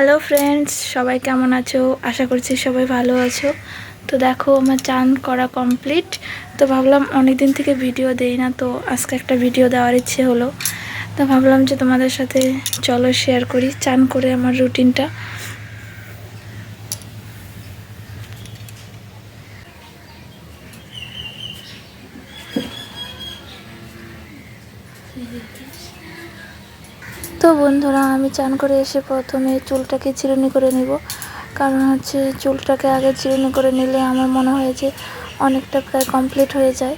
Hello friends সবাই কেমন আছো? আশা করছি সবাই ভালো আছো। তো দেখো, আমার চান করা কমপ্লিট তো ভাবলাম অনেক দিন থেকে ভিডিও দেই না, তো আজকে একটা ভিডিও দেওয়ার ইচ্ছে হলো। তো ভাবলাম যে তোমাদের সাথে চলো শেয়ার করি, চান করে আমার রুটিনটা তো বন্ধুরা, আমি চান করে এসে প্রথমে চুলটাকে চিরুনি করে নিব। কারণ হচ্ছে চুলটাকে আগে চিরুনি করে নিলে আমার মনে হয় যে অনেকটা প্রায় কমপ্লিট হয়ে যায়।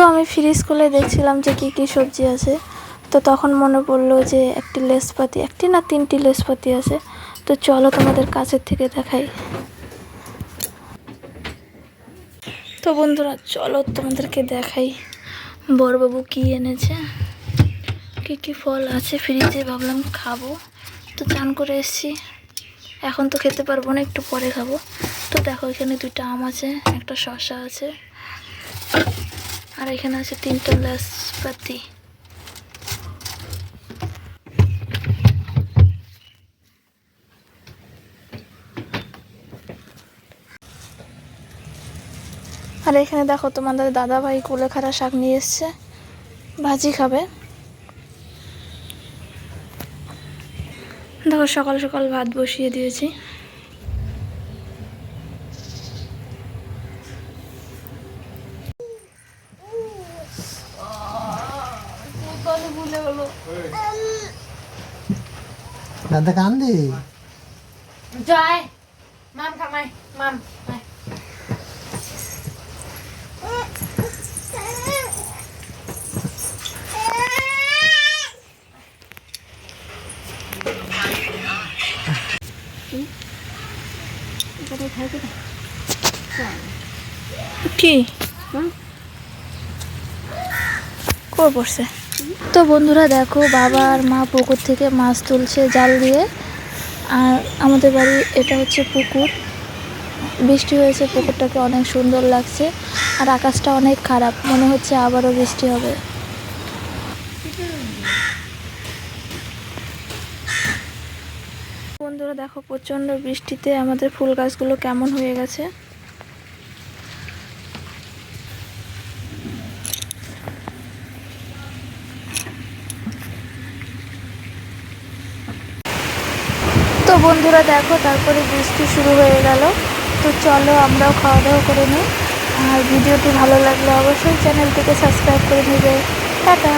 তো আমি ফ্রিজ খুলে দেখছিলাম যে কী কী সবজি আছে। তো তখন মনে পড়ল যে একটি লেসপাতি একটি না তিনটি লেসপাতি আছে। তো চলো তোমাদের কাছের থেকে দেখাই। তো বন্ধুরা, চলো তোমাদেরকে দেখাই। বড়বাবু কি এনেছে? কী কী ফল আছে? ফ্রিজে ভাবলাম খাব। তো চান করে এসেছি। এখন তো খেতে পারব না, একটু পরে খাব। তো দেখো, এখানে দুইটা আম আছে, একটা শসা আছে। আর এখানে আছে তিনটা লাসপাতি আর এখানে দেখো তোমাদের দাদা ভাই কুলেখাড়া শাক নিয়ে এসছে, ভাজি খাবে। দেখো সকাল সকাল ভাত বসিয়ে দিয়েছি। দাদা কান্দি? জয়। মাম খামাই মাম। কি? কই পড়ছে? তো বন্ধুরা দেখো, বাবা আর মা পুকুর থেকে মাছ তুলছে জাল দিয়ে। আর আমাদের বাড়ি এটা হচ্ছে পুকুর। বৃষ্টি হয়েছে, পুকুরটাকে অনেক সুন্দর লাগছে। আর আকাশটা অনেক খারাপ, মনে হচ্ছে আবারও বৃষ্টি হবে। বন্ধুরা দেখো, প্রচণ্ড বৃষ্টিতে আমাদের ফুল গাছগুলো কেমন হয়ে গেছে। বন্ধুরা, দেখো তারপরে বৃষ্টি শুরু হয়ে গেল। তো চলো আমরাও খাওয়া দাওয়া করে নিই। আর ভিডিওটি ভালো লাগলে অবশ্যই চ্যানেলটিকে সাবস্ক্রাইব করে নেবে। টাটা।